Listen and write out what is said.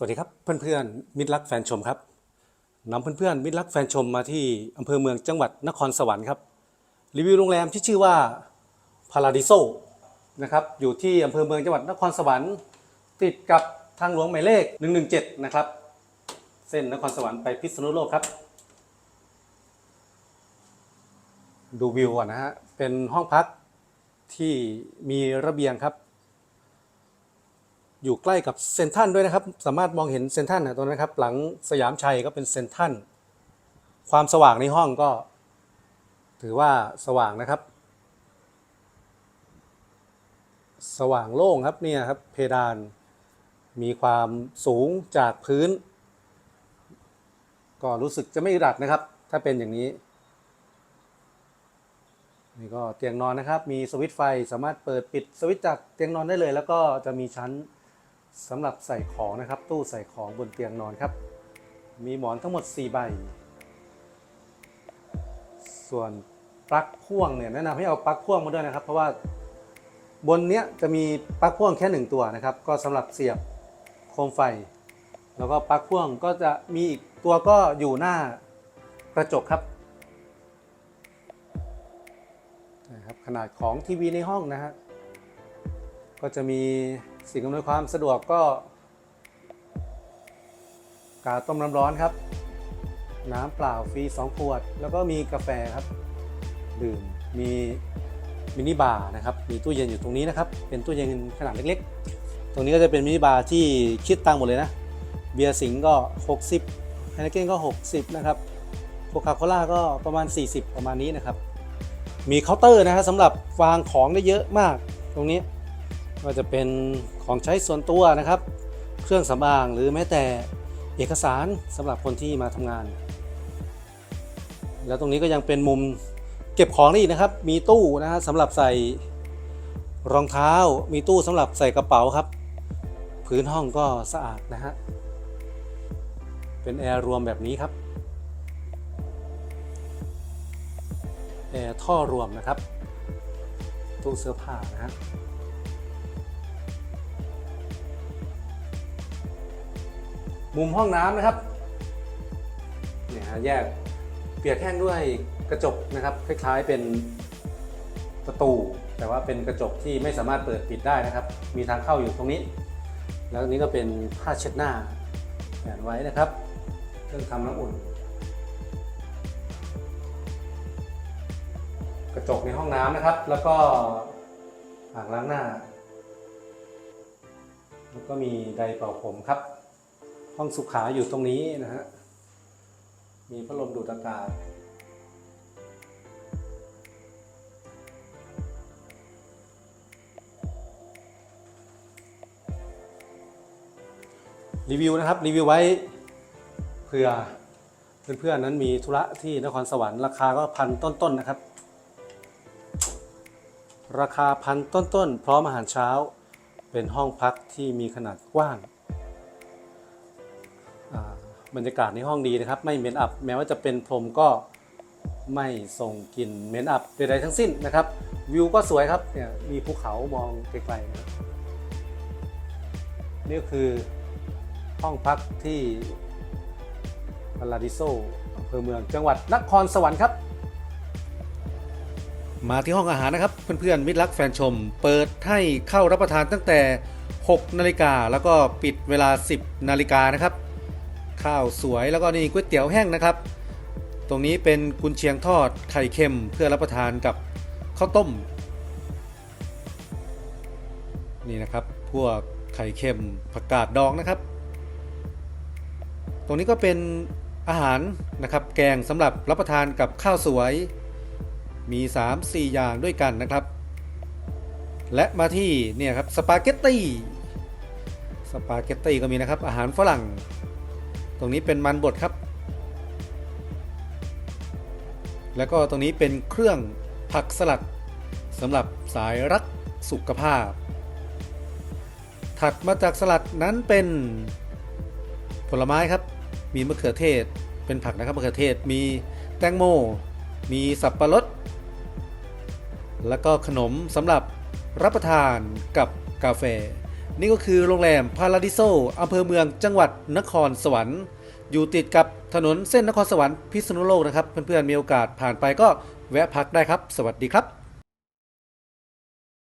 สวัสดีครับเพื่อนๆมิตรรักแฟนชมครับนำเพื่อนๆมิตรรักแฟนชมมาที่อำเภอเมืองจังหวัดนครสวรรค์ครับรีวิวโรงแรมที่ชื่อว่าพาราดิโซนะครับอยู่ที่อำเภอเมืองจังหวัดนครสวรรค์ ติดกับทางหลวงหมายเลข 117 นะครับ เส้นนครสวรรค์ไปพิษณุโลกครับ ดูวิวก่อนนะฮะเป็นห้องพักที่มีระเบียงครับ อยู่ใกล้กับเซนทันด้วยนะครับ สามารถมองเห็นเซนทันนะตรงนั้นะครับ หลังสยามชัยก็เป็นเซนทันความสว่างในห้องก็ ถือว่าสว่างนะครับ สว่างโล่งครับเนี่ยครับเพดานมีความสูงจากพื้น ก็รู้สึกจะไม่รัดนะครับ ถ้าเป็นอย่างนี้นี่ก็เตียงนอนนะครับ มีสวิตช์ไฟสามารถเปิดปิดสวิตช์จากเตียงนอนได้เลย แล้วก็จะมีชั้น สำหรับใส่ของนะครับ ตู้ใส่ของบนเตียงนอนครับ มีหมอนทั้งหมด 4 ใบ ส่วนปลั๊กพ่วงเนี่ยแนะนำให้เอาปลั๊กพ่วงมาด้วยนะครับ เพราะว่าบนเนี้ยจะมีปลั๊กพ่วงแค่หนึ่งตัวนะครับ ก็สำหรับเสียบโคมไฟ แล้วก็ปลั๊กพ่วงก็จะมีอีกตัวก็อยู่หน้ากระจกครับนะครับขนาดของทีวีในห้องนะฮะก็จะมี สิ่งอำนวยความสะดวกก็ กาต้มน้ำร้อนครับ น้ำเปล่าฟรี 2 ขวด แล้วก็มีกาแฟครับ ดื่มมีมินิบาร์นะครับ มีตู้เย็นอยู่ตรงนี้นะครับ เป็นตู้เย็นขนาดเล็กๆ ตรงนี้ก็จะเป็นมินิบาร์ที่คิดตังหมดเลยนะ เบียร์สิงห์ก็ 60ไฮนเกนก็ 60 นะครับโคคาโคล่าก็ประมาณ 40 ประมาณนี้นะครับ มีเคาน์เตอร์นะครับสำหรับวางของได้เยอะมากตรงนี้ ก็จะเป็นของใช้ส่วนตัวนะครับ เครื่องสำอางหรือแม้แต่เอกสารสำหรับคนที่มาทำงาน แล้วตรงนี้ก็ยังเป็นมุมเก็บของได้อีกนะครับ มีตู้นะฮะสำหรับใส่รองเท้า มีตู้สำหรับใส่กระเป๋าครับ พื้นห้องก็สะอาดนะฮะ เป็นแอร์รวมแบบนี้ครับ แอร์ท่อรวมนะครับ ตู้เสื้อผ้านะฮะ มุมห้องน้ำนะครับเนี่ยฮะแยกเปียกแห้งด้วยกระจกนะครับ คล้ายๆเป็นประตู แต่ว่าเป็นกระจกที่ไม่สามารถเปิดปิดได้นะครับ มีทางเข้าอยู่ตรงนี้ แล้วนี้ก็เป็นผ้าเช็ดหน้าแขวนไว้นะครับเครื่องทำน้ำอุ่น กระจกในห้องน้ำนะครับ แล้วก็อ่างล้างหน้า แล้วก็มีไดร์เป่าผมครับ ห้องสุขาอยู่ตรงนี้นะฮะ มีพัดลมดูดอากาศ รีวิวนะครับ รีวิวไว้เผื่อเพื่อนๆนั้นมีธุระที่นครสวรรค์ราคาก็พันต้นๆนะครับ ราคาพันต้นๆ พร้อมอาหารเช้า เป็นห้องพักที่มีขนาดกว้าง บรรยากาศในห้องดีนะครับ ไม่เหม็นอับแม้ว่าจะเป็นพรมก็ไม่ส่งกลิ่นเหม็นอับใดๆทั้งสิ้นนะครับ วิวก็สวยครับเนี่ยมีภูเขามองไกลๆนะนี่คือห้องพักที่พาราดิโซอำเภอเมืองจังหวัดนครสวรรค์ครับ มาที่ห้องอาหารนะครับ เพื่อนๆมิตรรักแฟนชม เปิดให้เข้ารับประทานตั้งแต่ 6 นาฬิกาแล้วก็ปิดเวลา 10 นาฬิกานะครับ ข้าวสวยแล้วก็นี่ก๋วยเตี๋ยวแห้งนะครับ ตรงนี้เป็นกุนเชียงทอดไข่เค็มเพื่อรับประทานกับข้าวต้ม นี่นะครับพวกไข่เค็มผักกาดดองนะครับ ตรงนี้ก็เป็นอาหารนะครับแกงสำหรับรับประทานกับข้าวสวย มี 3-4 อย่างด้วยกันนะครับ และมาที่เนี่ยครับสปาเกตตี้สปาเกตตี้ก็มีนะครับอาหารฝรั่ง ตรงนี้เป็นมันบดครับ แล้วก็ตรงนี้เป็นเครื่องผักสลัดสำหรับสายรักสุขภาพ ถัดมาจากสลัดนั้นเป็นผลไม้ครับ มีมะเขือเทศ เป็นผักนะครับมะเขือเทศ มีแตงโม มีสับปะรด แล้วก็ขนมสำหรับรับประทานกับกาแฟ นี่ก็คือโรงแรมพาราดิโซอำเภอเมืองจังหวัดนครสวรรค์ อยู่ติดกับถนนเส้นนครสวรรค์พิษณุโลกนะครับ เพื่อนๆมีโอกาสผ่านไปก็แวะพักได้ครับ สวัสดีครับ